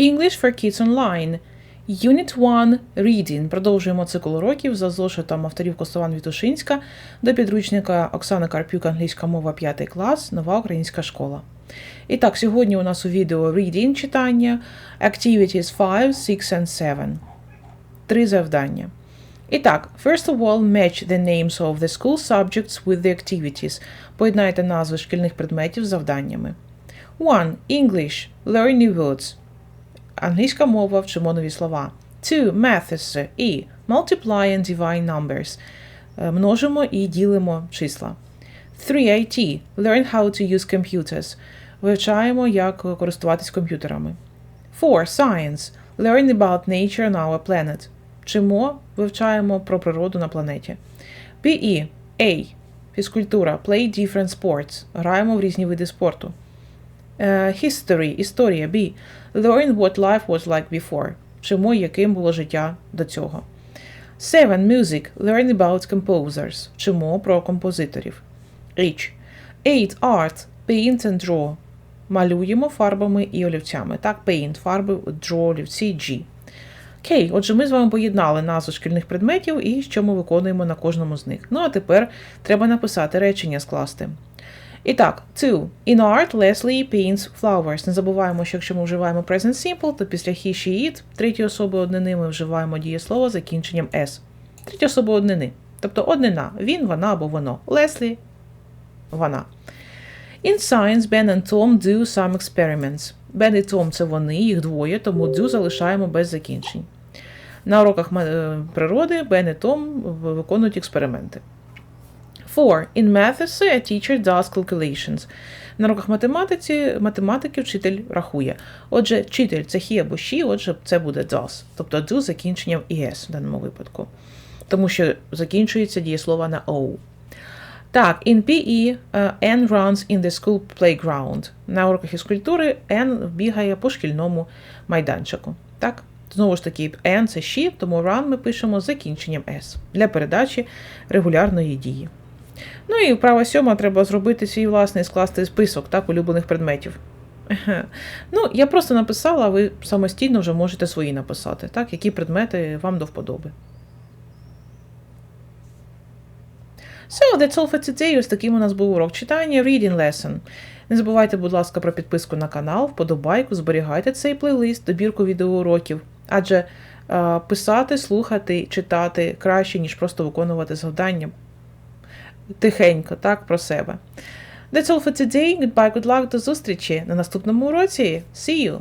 English for Kids Online. Unit 1 Reading. Продовжуємо цикл уроків за зошитом авторів Костован Вітушинська до підручника Оксани Карпюк, англійська мова 5 клас, нова українська школа. І так, сьогодні у нас у відео Reading читання, Activities 5, 6 and 7. Три завдання. І так, first of all, match the names of the school subjects with the activities. Поєднайте назви шкільних предметів з завданнями. 1. English. Learn new words. Англійська мова, вчимо нові слова. 2. Maths. І. Multiply and divide numbers. Е, Множимо і ділимо числа. 3. IT. Learn how to use computers. Вивчаємо, як користуватись комп'ютерами. 4. Science. Learn about nature on our planet. Вчимо, вивчаємо про природу на планеті. PE. A. Фізкультура. Play different sports. Граємо в різні види спорту. Е, History. Історія. B. Learn what life was like before. Вчимо, яким було життя до цього. 7. Music. Learn about composers. Вчимо про композиторів. H. 8. Art. Paint and draw. Малюємо фарбами і олівцями. Так, paint, фарби, draw, олівці, G. Окей, отже, ми з вами поєднали назву шкільних предметів і що ми виконуємо на кожному з них. Ну а тепер треба написати речення скласти. І так, two. In art, Leslie paints flowers. Не забуваємо, що якщо ми вживаємо present simple, то після he, she, it третьої особи однини ми вживаємо дієслово з закінченням s. Третя особа однини. Тобто однина. Він, вона або воно. Leslie – вона. In science, Ben and Tom do some experiments. Ben і Том – це вони, їх двоє, тому do залишаємо без закінчень. На уроках е, природи Бен і Том виконують експерименти. 4. In maths, a teacher does calculations. На уроках математиці, математики вчитель рахує. Отже, вчитель це he або she, отже, це буде does. Тобто do закінченням es в даному випадку. Тому що закінчується дієслово на o. Так, in PE uh, Anne runs in the school playground. На уроках фізкультури Anne бігає по шкільному майданчику. Так? Знову ж таки, Anne – це she, тому run ми пишемо з закінченням S для передачі регулярної дії. Ну і вправа сьома треба зробити свій власний скласти список так, улюблених предметів. Ну, я просто написала, а ви самостійно вже можете свої написати, так, які предмети вам до вподоби. So, that's all for today. Ось таким у нас був урок читання Reading Lesson. Не забувайте, будь ласка, про підписку на канал, вподобайку, зберігайте цей плейлист, добірку відеоуроків. Адже е, писати, слухати, читати краще, ніж просто виконувати завдання. Тихенько, так, про себе. That's all for today. Goodbye, good luck, до зустрічі на наступному уроці. See you!